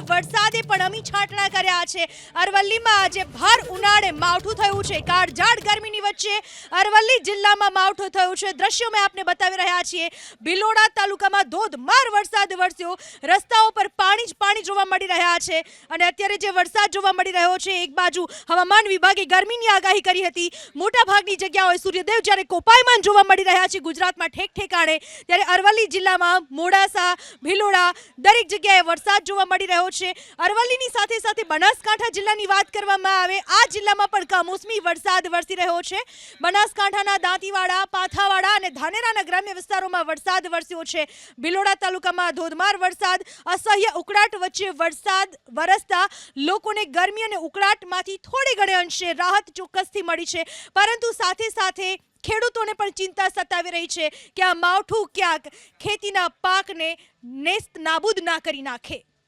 વરસાદે પણ અમી છાંટણા કર્યા છે. અરવલ્લીમાં આજે ભર ઉનાળે માવઠું થયું છે. કાળઝાળ ગરમીની વચ્ચે અરવલ્લી જિલ્લામાં માવઠું થયું છે. દ્રશ્યો મેં આપને બતાવી રહ્યા છીએ. ભિલોડા તાલુકામાં ધોધમાર વરસાદ વરસ્યો. રસ્તાઓ પર પાણી જ પાણી જોવા મળી રહ્યા છે. અને અત્યારે જે વરસાદ જોવા મળી રહ્યો છે, એક બાજુ હવામાન વિભાગે ગરમીની આગાહી કરી હતી. મોટા ભાગની જગ્યાઓએ સૂર્યદેવ જ્યારે કોપાયમાન જોવા મળી રહ્યા છે, ગુજરાતમાં ઠેક ઠેકાણે, ત્યારે અરવલ્લી જિલ્લામાં મોડાસા, ભિલોડા દરેક જગ્યાએ વરસાદ જોવા મળી રહ્યો છે. અરવલ્લીની સાથે સાથે બનાસકાંઠા જિલ્લાની વાત કરવામાં આવે, આ જિલ્લામાં પણ કમોસમી વરસાદ વરસી રહ્યો છે. બનાસકાંઠાના દાંતીવાડા, પાથાવાડા અને ધાનેરાના ગ્રામ્ય વિસ્તારોમાં વરસાદ વરસ્યો છે. ભિલોડા તાલુકામાં ધોધમાર વરસાદ, અસહ્ય ઉકળાટ વચ્ચે વરસાદ વરસતા લોકોને ગરમી અને ઉકળાટમાંથી થોડે ઘણે અંશે રાહત ચોક્કસથી મળી છે. પરંતુ સાથે સાથે ખેડૂતોને પણ ચિંતા સતાવી રહી છે કે આ માવઠું ક્યાંક ખેતીના પાકને નેસ્ત નાબૂદ ના કરી નાખે.